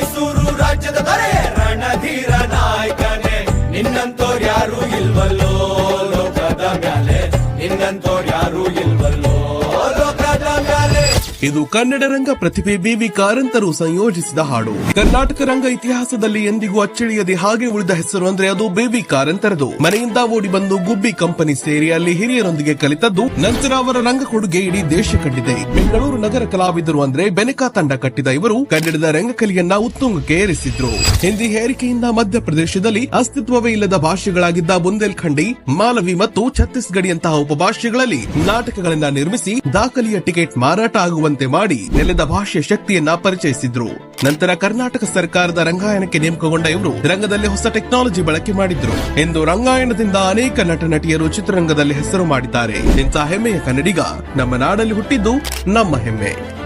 ಮೈಸೂರು ರಾಜ್ಯದ ದೊರೆ ರಣಧೀರ ನಾಯಕನೇ. ನಿನ್ನಂತೋರ್ ಯಾರು ಇಲ್ವಲ್ಲೋ ಲೋಕದ ಮ್ಯಾಲೆ. ನಿನ್ನಂತೋರ್ ಯಾರು ಇಲ್ವಲ್ಲೋ ಇದು ಕನ್ನಡ ರಂಗ ಪ್ರತಿಭೆ ಬಿವಿ ಕಾರಂತರು ಸಂಯೋಜಿಸಿದ ಹಾಡು. ಕರ್ನಾಟಕ ರಂಗ ಇತಿಹಾಸದಲ್ಲಿ ಎಂದಿಗೂ ಅಚ್ಚಳಿಯದೆ ಹಾಗೆ ಉಳಿದ ಹೆಸರು ಅಂದ್ರೆ ಅದು ಬೇಬಿ ಕಾರಂತರದು. ಮನೆಯಿಂದ ಓಡಿ ಬಂದು ಗುಬ್ಬಿ ಕಂಪನಿ ಸೇರಿ ಅಲ್ಲಿ ಹಿರಿಯರೊಂದಿಗೆ ಕಲಿತದ್ದು ನಂತರ ಅವರ ರಂಗ ಕೊಡುಗೆ ಇಡೀ ದೇಶ ಕಂಡಿದೆ. ಬೆಂಗಳೂರು ನಗರ ಕಲಾವಿದರು ಅಂದ್ರೆ ಬೆನಕಾ ತಂಡ ಕಟ್ಟಿದ ಇವರು ಕನ್ನಡದ ರಂಗಕಲಿಯನ್ನ ಉತ್ತುಂಗಕ್ಕೆ ಏರಿಸಿದ್ರು. ಹಿಂದಿ ಹೇರಿಕೆಯಿಂದ ಮಧ್ಯಪ್ರದೇಶದಲ್ಲಿ ಅಸ್ತಿತ್ವವೇ ಇಲ್ಲದ ಭಾಷೆಗಳಾಗಿದ್ದ ಬುಂದೇಲ್ಖಂಡಿ, ಮಾಲವಿ ಮತ್ತು ಛತ್ತೀಸ್ಗಢಿಯಂತಹ ಉಪಭಾಷೆಗಳಲ್ಲಿ ನಾಟಕಗಳನ್ನ ನಿರ್ಮಿಸಿ ದಾಖಲೆಯ ಟಿಕೆಟ್ ಮಾರಾಟ ಆಗುವಂತೆ ಮಾಡಿ ನೆಲದ ಭಾಷೆ ಶಕ್ತಿಯನ್ನ ಪರಿಚಯಿಸಿದ್ರು. ನಂತರ ಕರ್ನಾಟಕ ಸರ್ಕಾರದ ರಂಗಾಯಣಕ್ಕೆ ನೇಮಕಗೊಂಡ ಇವರು ರಂಗದಲ್ಲಿ ಹೊಸ ಟೆಕ್ನಾಲಜಿ ಬಳಕೆ ಮಾಡಿದ್ರು. ಎಂದು ರಂಗಾಯಣದಿಂದ ಅನೇಕ ನಟ ನಟಿಯರು ಚಿತ್ರರಂಗದಲ್ಲಿ ಹೆಸರು ಮಾಡಿದ್ದಾರೆ. ಇಂತಹ ಹೆಮ್ಮೆಯ ಕನ್ನಡಿಗ ನಮ್ಮ ನಾಡಲ್ಲಿ ಹುಟ್ಟಿದ್ದು ನಮ್ಮ ಹೆಮ್ಮೆ.